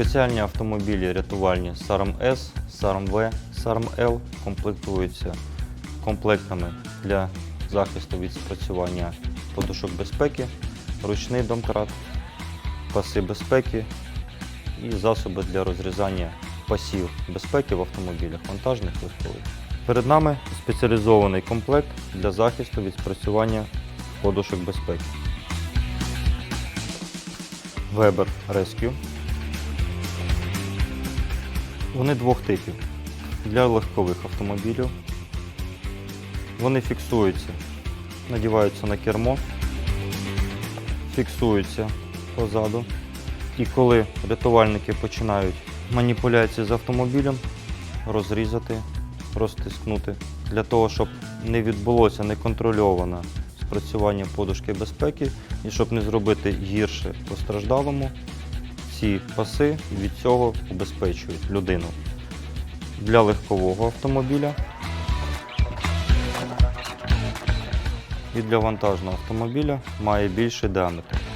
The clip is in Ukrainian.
Спеціальні автомобілі рятувальні SARM S, V, SARM L комплектуються комплектами для захисту від спрацювання подушок безпеки, ручний домкрат, паси безпеки і засоби для розрізання пасів безпеки в автомобілях, вантажних легкових. Перед нами спеціалізований комплект для захисту від спрацювання подушок безпеки. Weber Rescue. Вони двох типів. Для легкових автомобілів. Вони фіксуються, надіваються на кермо, фіксуються позаду. І коли рятувальники починають маніпуляції з автомобілем, розрізати, розтискнути, для того, щоб не відбулося неконтрольоване спрацювання подушки безпеки і щоб не зробити гірше постраждалому, ці паси від цього убезпечують людину. Для легкового автомобіля і для вантажного автомобіля має більший діаметр.